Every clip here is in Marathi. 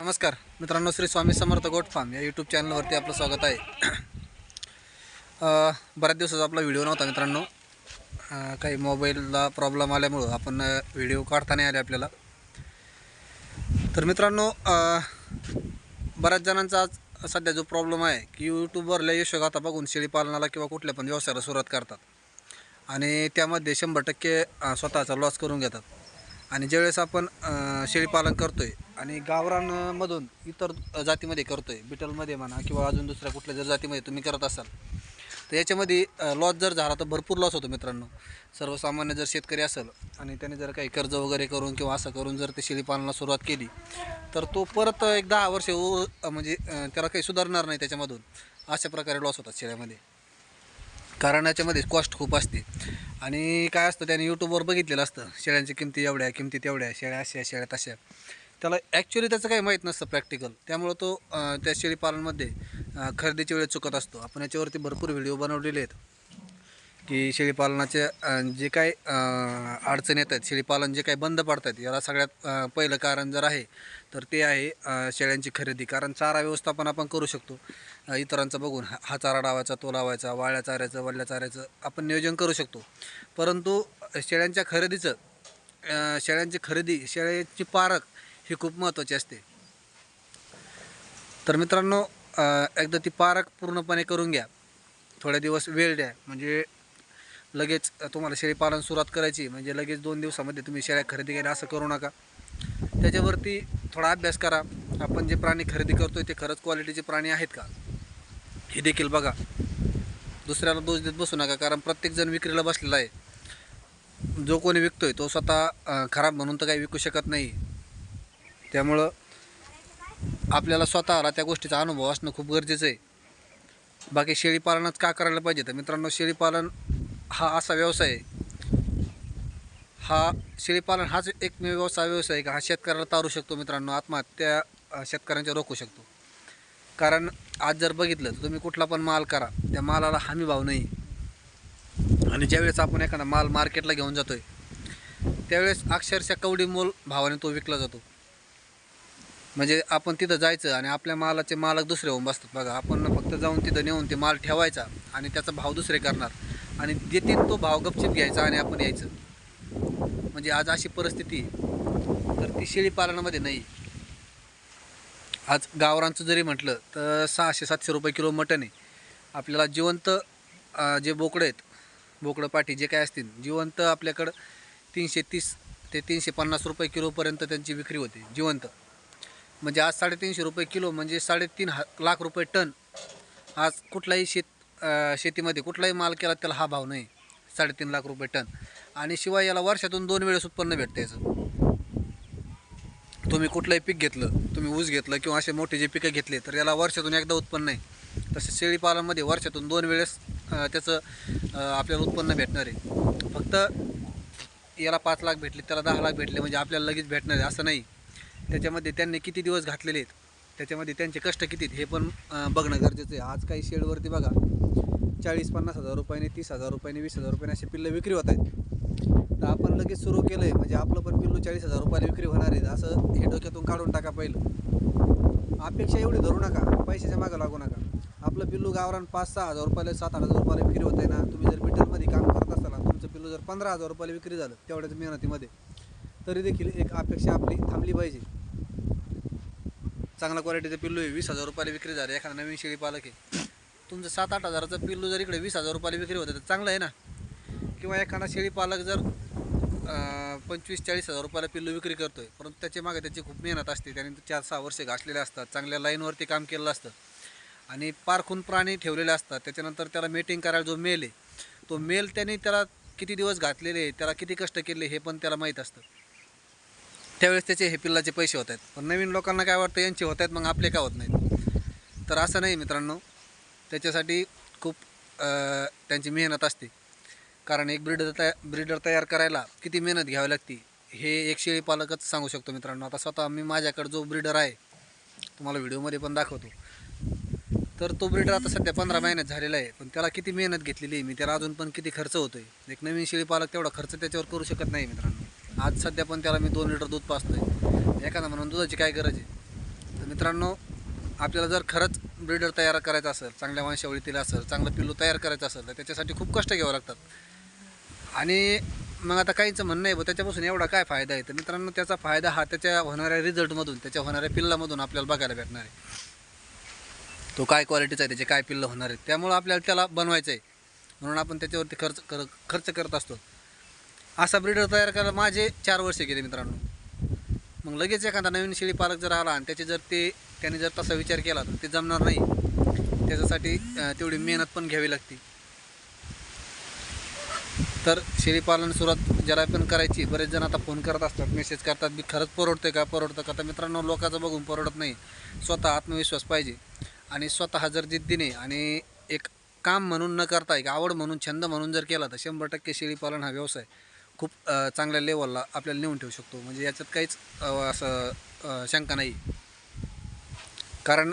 नमस्कार. मित्रांनो श्री स्वामी समर्थ गोट फार्म या यूट्यूब चॅनलवरती आपलं स्वागत आहे. बऱ्याच दिवसाचा आपला व्हिडिओ नव्हता मित्रांनो. काही मोबाईलला प्रॉब्लेम आल्यामुळं आपण व्हिडिओ काढता नाही आले आपल्याला. तर मित्रांनो बऱ्याच जणांचा आज सध्या जो प्रॉब्लेम आहे की यूट्यूबवरल्या यशोगाथा बघून शेळीपालनाला किंवा कुठल्या पण व्यवसायाला सुरुवात करतात. आणि त्यामध्ये शंभर टक्के स्वतःचा लॉस करून घेतात. आणि ज्यावेळेस आपण शेळीपालन करतो आहे आणि गावरानमधून इतर जातीमध्ये करतो आहे बिटलमध्ये म्हणा किंवा अजून दुसऱ्या कुठल्या जर जातीमध्ये तुम्ही करत असाल तर याच्यामध्ये लॉस जर झाला तर भरपूर लॉस होतो मित्रांनो. सर्वसामान्य जर शेतकरी असेल आणि त्याने जर काही कर्ज वगैरे करून किंवा असं करून जर ते शेळीपालनाला सुरुवात केली तर तो परत एक दहा वर्ष म्हणजे त्याला काही सुधारणार नाही त्याच्यामधून. अशा प्रकारे लॉस होतात शेळ्यामध्ये. कारण याच्यामध्ये कॉस्ट खूप असते. आणि काय असतं त्याने यूट्यूबवर बघितलेलं असतं शेळ्यांची किमती एवढ्या किमती तेवढ्या शेळ्या अशा शेळ्या तशा. त्याला ॲक्च्युली त्याचं काही माहीत नसतं प्रॅक्टिकल त्यामुळं तो त्या शेळीपालनमध्ये खरेदीच्या वेळेस चुकत असतो. आपण याच्यावरती भरपूर व्हिडिओ बनवलेले आहेत. की शेळीपालनाचे जे काही अडचणी येत आहेत शेळीपालन जे काही बंद पडतात याला सगळ्यात पहिलं कारण जर आहे तर ते आहे शेळ्यांची खरेदी. कारण चारा व्यवस्थापन आपण करू शकतो. इतरांचं बघून हा हा चारा लावायचा तो लावायचा वाळ्या चाऱ्याचं वडल्या चाऱ्याचं आपण नियोजन करू शकतो. परंतु शेळ्यांच्या खरेदीचं शेळ्यांची खरेदी शेळ्यांची पारख ही खूप महत्त्वाची असते. तर मित्रांनो एकदा ती पारख पूर्णपणे करून घ्या. थोड्या दिवस वेळ द्या. म्हणजे लगेच तुम्हाला शेळीपालन सुरुवात करायची. म्हणजे लगेच दोन दिवसामध्ये तुम्ही शेळ्या खरेदी केल्या असं करू नका. त्याच्यावरती थोडा अभ्यास करा. आपण जे प्राणी खरेदी करतोय ते खरंच क्वालिटीचे प्राणी आहेत का? हे देखील बघा. दुसऱ्याला दोष देत बसू नका कारण प्रत्येकजण विक्रीला बसलेला आहे. जो कोणी विकतोय तो स्वतः खराब म्हणून तर काही विकू शकत नाही. त्यामुळं आपल्याला स्वतःला त्या गोष्टीचा अनुभव असणं खूप गरजेचं आहे. बाकी शेळीपालनच का करायला पाहिजे तर मित्रांनो शेळीपालन हा असा व्यवसाय आहे. हा शेळीपालन हाच एकमेव व्यवसाय व्यवसाय का हा शेतकऱ्याला तारू शकतो मित्रांनो आत्महत्या शेतकऱ्यांच्या रोखू शकतो. कारण आज जर बघितलं तर तुम्ही कुठला पण माल करा त्या मालाला हमी भाव नाही. आणि ज्यावेळेस आपण एखादा माल मार्केटला घेऊन जातो आहे त्यावेळेस अक्षरशः कवडी मोल भावाने तो विकला जातो. म्हणजे आपण तिथं जायचं आणि आपल्या मालाचे मालक दुसरे होऊन बसतात. बघा आपण फक्त जाऊन तिथं नेऊन ते माल ठेवायचा आणि त्याचा भाव दुसरे करणार. आणि देतील तो भाव गपचिप घ्यायचा आणि आपण यायचं. म्हणजे आज अशी परिस्थिती तर ती शेळीपालनामध्ये नाही. आज गावरांचं जरी म्हटलं तर सहाशे सातशे रुपये किलो मटण आहे. आपल्याला जिवंत जे बोकडं आहेत बोकडं पाठी जे काय असतील जिवंत आपल्याकडं तीनशे तीस ते तीनशे पन्नास रुपये किलोपर्यंत त्यांची विक्री होते जिवंत. म्हणजे आज साडेतीनशे रुपये किलो म्हणजे साडेतीन हा लाख रुपये टन. आज कुठलाही शेत शेतीमध्ये कुठलाही माल केला त्याला हा भाव नाही साडेतीन लाख रुपये टन. आणि शिवाय याला वर्षातून दोन वेळेस उत्पन्न भेटतं याचं. तुम्ही कुठलंही पीक घेतलं तुम्ही ऊस घेतलं किंवा असे मोठे जे पिकं घेतले तर याला वर्षातून एकदा उत्पन्न आहे तसं शेळीपालनमध्ये वर्षातून दोन वेळेस त्याचं आपल्याला उत्पन्न भेटणार आहे. फक्त याला पाच लाख भेटले त्याला दहा लाख भेटले म्हणजे आपल्याला लगेच भेटणार आहे असं नाही. त्याच्यामध्ये त्यांनी किती दिवस घातलेले आहेत? त्याच्यामध्ये त्यांचे कष्ट किती आहेत? हे पण बघणं गरजेचं आहे. आज काही शेडवरती बघा. चाळीस पन्नास हजार रुपयाने तीस हजार रुपयाने वीस हजार रुपयाने असे पिल्लं विक्री होत आहेत. तर आपण लगेच सुरू केलं आहे म्हणजे आपलं पण पिल्लू चाळीस हजार रुपयाला विक्री होणार आहे. असं हे डोक्यातून काढून टाका पहिलं. अपेक्षा एवढी धरू नका. पैशाच्या मागं लागू नका. आपलं पिल्लू गावरान पाच सहा हजार रुपयाला सात आठ हजार रुपयाला विक्री होत आहे ना. तुम्ही जर मिटरमध्ये काम करत असाल तुमचं पिल्लू जर पंधरा हजार रुपयाला विक्री झालं तेवढ्याच मेहनतीमध्ये तरी देखील एक अपेक्षा आपली थांबली पाहिजे. चांगल्या क्वालिटीचं पिल्लू आहे. वीस हजार रुपयाला विक्री झाली. एखादा नवीन शेळी पालक आहे. तुमचं सात आठ हजाराचं पिल्लू जर इकडे वीस हजार रुपयाला विक्री होतं तर चांगलं आहे ना? किंवा एखादा शेळी पालक जर पंचवीस चाळीस हजार रुपयाला पिल्लू विक्री करतो आहे परंतु त्याच्यामागे त्याची खूप मेहनत असते. त्याने चार सहा वर्षे घासलेले असतात चांगल्या लाईनवरती काम केलेलं असतं. आणि पारखून प्राणी ठेवलेले असतात. त्याच्यानंतर त्याला मेटिंग करायला जो मेल आहे तो मेल त्याने त्याला किती दिवस घातलेले आहे, त्याला किती कष्ट केले हे पण त्याला माहीत असतं. त्यावेळेस त्याचे हे पिल्लाचे पैसे होत आहेत. पण नवीन लोकांना काय वाटतं यांचे होत आहेत मग आपले का होत नाहीत? तर असं नाही मित्रांनो. त्याच्यासाठी खूप त्यांची मेहनत असते. कारण एक ब्रीडर तया ब्रीडर तयार करायला किती मेहनत घ्यावी लागते हे एक शेळी पालकच सांगू शकतो मित्रांनो. आता स्वतः मी माझ्याकडे जो ब्रीडर आहे तुम्हाला व्हिडिओमध्ये पण दाखवतो. तर तो ब्रीडर आता सध्या पंधरा महिन्यात झालेला आहे पण त्याला किती मेहनत घेतलेली आहे मी त्याला अजून पण किती खर्च होतो आहे एक नवीन शेळी पालक तेवढा खर्च त्याच्यावर करू शकत नाही मित्रांनो. आज सध्या पण त्याला मी दोन लिटर दूध पाचतोय एखादा म्हणून दुधाची काय गरज आहे? तर मित्रांनो आपल्याला जर खरंच ब्रीडर तयार करायचा असेल चांगल्या वंशावळीतील असेल चांगलं पिल्लू तयार करायचं असेल तर त्याच्यासाठी खूप कष्ट घ्यावं लागतात. आणि मग आता काहीचं म्हणणं आहे बा त्याच्यापासून एवढा काय फायदा आहे? तर मित्रांनो त्याचा फायदा हा त्याच्या होणाऱ्या रिझल्टमधून त्याच्या होणाऱ्या पिल्लामधून आपल्याला बघायला भेटणार आहे. तो काय क्वालिटीचा आहे त्याचे काय पिल्लं होणार आहेत त्यामुळं आपल्याला त्याला बनवायचं आहे म्हणून आपण त्याच्यावरती खर्च कर खर्च करत असतो. असा ब्रीडर तयार करायला माझे चार वर्ष गेले मित्रांनो. मग लगेच एखादा नवीन शेळी पालक जर आला आणि त्याचे जर ते त्याने जर तसा विचार केला तर ते जमणार नाही. त्याच्यासाठी तेवढी मेहनत पण घ्यावी लागते. तर शेळीपालन सुरुवात जरा पण करायची बरेच जण आता फोन करत असतात मेसेज करतात मी खरंच परवडते का? परवडतं का? तर मित्रांनो लोकांचं बघून परवडत नाही. स्वतः आत्मविश्वास पाहिजे. आणि स्वतः जर जिद्दीने आणि एक काम म्हणून न करता एक आवड म्हणून छंद म्हणून जर केला तर शंभर टक्के शेळीपालन हा व्यवसाय. खूप चांगल्या लेवलला आपल्याला नेऊन ठेवू शकतो. म्हणजे याच्यात काहीच असं शंका नाही. कारण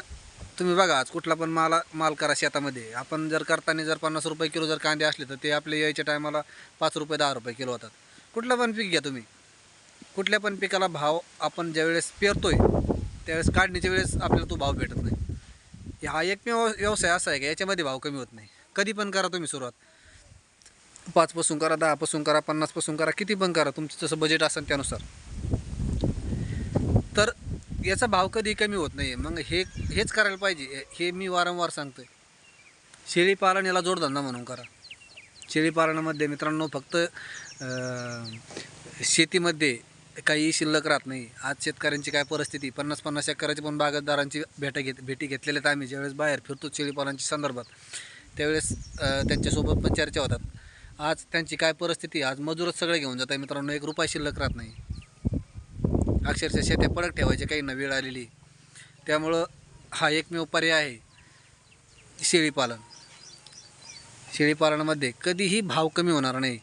तुम्ही बघा आज कुठला पण माला माल करा शेतामध्ये. आपण जर करताना जर पन्नास रुपये किलो जर कांदे असले तर ते आपले यायच्या टायमाला पाच रुपये दहा रुपये किलो होतात. कुठलं पण पीक घ्या तुम्ही. कुठल्या पण पिकाला भाव आपण ज्यावेळेस पेरतोय त्यावेळेस काढणीच्या वेळेस आपल्याला तो भाव भेटत नाही. हा एकमेव व्यवसाय असा आहे का याच्यामध्ये भाव कमी होत नाही. कधी पण करा तुम्ही सुरुवात. पाचपासून करा दहापासून करा पन्नासपासून करा किती पण करा तुमचं जसं बजेट असेल त्यानुसार. तर याचा भाव कधी कमी होत नाही मग हे हेच करायला पाहिजे. हे मी वारंवार सांगतोय. शेळीपालन याला जोडधंदा म्हणून करा. शेळीपालनामध्ये मित्रांनो फक्त शेतीमध्ये काही शिल्लक राहत नाही. आज शेतकऱ्यांची काय परिस्थिती? पन्नास पन्नास एकराची पण बागायतदारांची भेट घेत भेटी घेतलेल्या आहेत आम्ही. ज्यावेळेस बाहेर फिरतो शेळीपालनाच्या संदर्भात त्यावेळेस त्यांच्यासोबत पण चर्चा होतात. आज त्यांची काय परिस्थिती आज मजूरच सगळे घेऊन जात आहे मित्रांनो एक रुपया शिल्लक राहत नाही. अक्षरशः शेत्या पडक ठेवायचे काही वेळ आलेली. त्यामुळं हा एकमेव पर्याय आहे शेळीपालन. शेळीपालनामध्ये कधीही भाव कमी होणार नाही.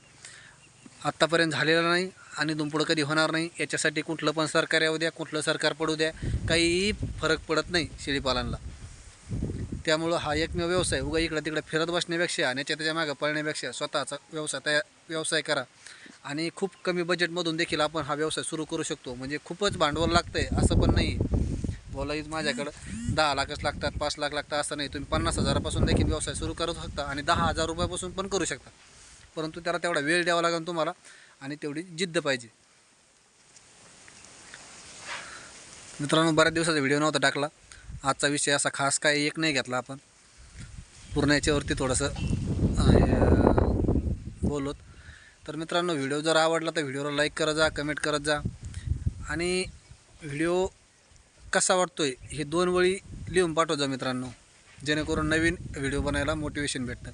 आत्तापर्यंत झालेला नाही आणि दुमपुढं कधी होणार नाही याच्यासाठी कुठलं पण सरकार येऊ द्या कुठलं सरकार पडू द्या काहीही फरक पडत नाही शेळीपालनला. त्यामुळं हा एकमेव व्यवसाय. उगा इकडं तिकडं फिरत बसण्यापेक्षा आणि त्याच्या मागं पळण्यापेक्षा स्वतःचा व्यवसाय तयार व्यवसाय करा. आणि खूप कमी बजेटमधून देखील आपण हा व्यवसाय सुरू करू शकतो. म्हणजे खूपच भांडवल लागतं आहे असं पण नाही बोलाईज माझ्याकडं दहा लाखच लागतात पाच लाख लागतात असं नाही. तुम्ही पन्नास हजारापासून देखील व्यवसाय सुरू करू शकता आणि दहा हजार रुपयापासून पण करू शकता. परंतु त्याला तेवढा वेळ द्यावा लागेल तुम्हाला आणि तेवढी जिद्द पाहिजे. मित्रांनो बऱ्याच दिवसाचा व्हिडिओ नव्हता टाकला. आजचा विषय असा खास काय एक नाही घेतला आपण. पूर्ण याच्यावरती थोडंसं बोलत. तर मित्रांनो व्हिडिओ जर आवडला तर व्हिडिओला लाईक करत जा कमेंट करत जा. आणि व्हिडिओ कसा वाटतोय हे दोन वळी लिहून पाठव जा मित्रांनो जेणेकरून नवीन व्हिडिओ बनायला मोटिवेशन भेटतं.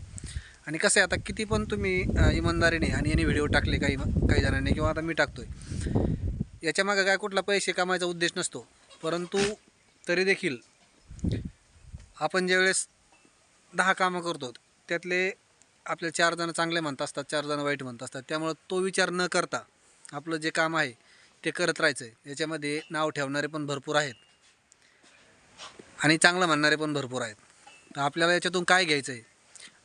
आणि कसं आहे आता किती पण तुम्ही इमानदारीने आणि याने व्हिडिओ टाकले काही काही जणांनी किंवा आता मी टाकतो आहे याच्यामागं काय कुठला पैसे कमायचा उद्देश नसतो परंतु तरी देखील आपण ज्यावेळेस दहा कामं करतो त्यातले आपले चार जण चांगले म्हणत असतात चार जण वाईट म्हणत असतात. त्यामुळं तो विचार न करता आपलं जे काम आहे ते करत राहायचं. आहे याच्यामध्ये नाव ठेवणारे पण भरपूर आहेत. आणि चांगलं म्हणणारे पण भरपूर आहेत. तर आपल्याला याच्यातून काय घ्यायचं आहे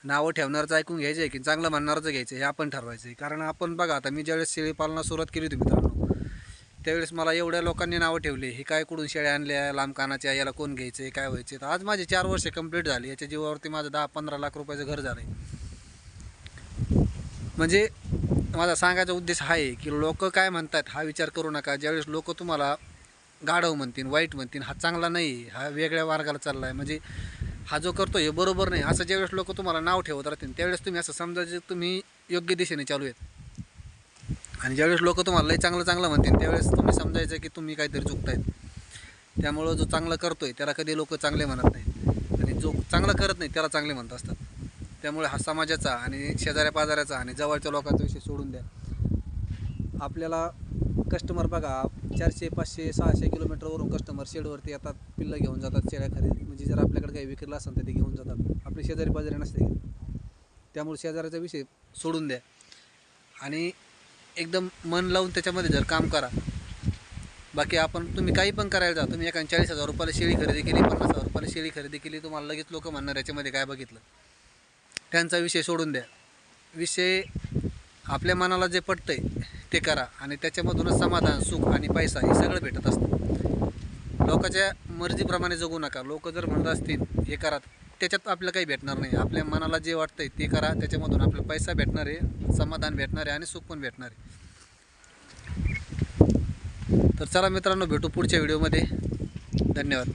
नावं ठेवणारचं ऐकून घ्यायचं आहे की चांगलं म्हणणारचं घ्यायचं आहे हे आपण ठरवायचं आहे कारण आपण बघा आता मी ज्यावेळेस शेळीपालना सुरुवात केली होती मित्रांनो त्यावेळेस मला एवढ्या लोकांनी नावं ठेवले. हे काय कुठून शेळ्या आणल्या लांब कानाच्या याला कोण घ्यायचं काय व्हायचे तर आज माझे चार वर्ष कंप्लीट झाली. याच्या जीवावरती माझं दहा पंधरा लाख रुपयाचं घर झालं आहे म्हणजे माझा सांगायचा उद्देश हा आहे की लोक काय म्हणतात हा विचार करू नका. ज्यावेळेस लोक तुम्हाला गाढव म्हणतील वाईट म्हणतील हा चांगला नाही हा वेगळ्या मार्गाला चालला आहे म्हणजे हा जो करतो हे बरोबर नाही. असं ज्यावेळेस लोक तुम्हाला नाव ठेवत राहतील त्यावेळेस तुम्ही असं समजायचं जे तुम्ही योग्य दिशेने चालू आहेत. आणि ज्यावेळेस लोक तुम्हाला लई चांगलं चांगलं म्हणतील त्यावेळेस तुम्ही समजायचं की तुम्ही काहीतरी चुकतायत त्यामुळं जो चांगलं करतो आहे त्याला कधी लोक चांगले म्हणत नाहीत. आणि जो चांगलं करत नाही त्याला चांगले म्हणत असतात. त्यामुळे हा समाजाचा आणि शेजाऱ्या पाजाऱ्याचा आणि जवळच्या लोकांचा विषय सोडून द्या. आपल्याला कस्टमर बघा चारशे पाचशे सहाशे किलोमीटरवरून कस्टमर शेडवरती येतात पिल्लं घेऊन जातात शेळ्या खरेदी म्हणजे जर आपल्याकडे काही विक्रीला असेल तर ते घेऊन जातात. आपले शेजारी पाजारी नसते. त्यामुळे शेजाऱ्याचा विषय सोडून द्या. आणि एकदम मन लावून त्याच्यामध्ये जर काम करा. बाकी आपण तुम्ही काही पण करायला जा तुम्ही एका चाळीस हजार रुपयाला शेळी खरेदी केली पन्नास हजार रुपयाला शेळी खरेदी केली तुम्हाला लगेच लोक म्हणणार याच्यामध्ये काय बघितलं. त्यांचा विषय सोडून द्या. विषय आपल्या मनाला जे पटतंय ते करा आणि त्याच्यामधूनच समाधान सुख आणि पैसा हे सगळं भेटत असतं. लोकांच्या मर्जीप्रमाणे जगू नका. लोक जर म्हणत असतील हे करा. त्याच्यात आपल्याला काही भेटणार नाही. आपल्या मनाला जे वाटतंय ते करा. त्याच्यामधून आपला पैसा भेटणार आहे समाधान भेटणार आहे आणि सुख पण भेटणार आहे. तर चला मित्रांनो भेटू पुढच्या व्हिडिओमध्ये. धन्यवाद.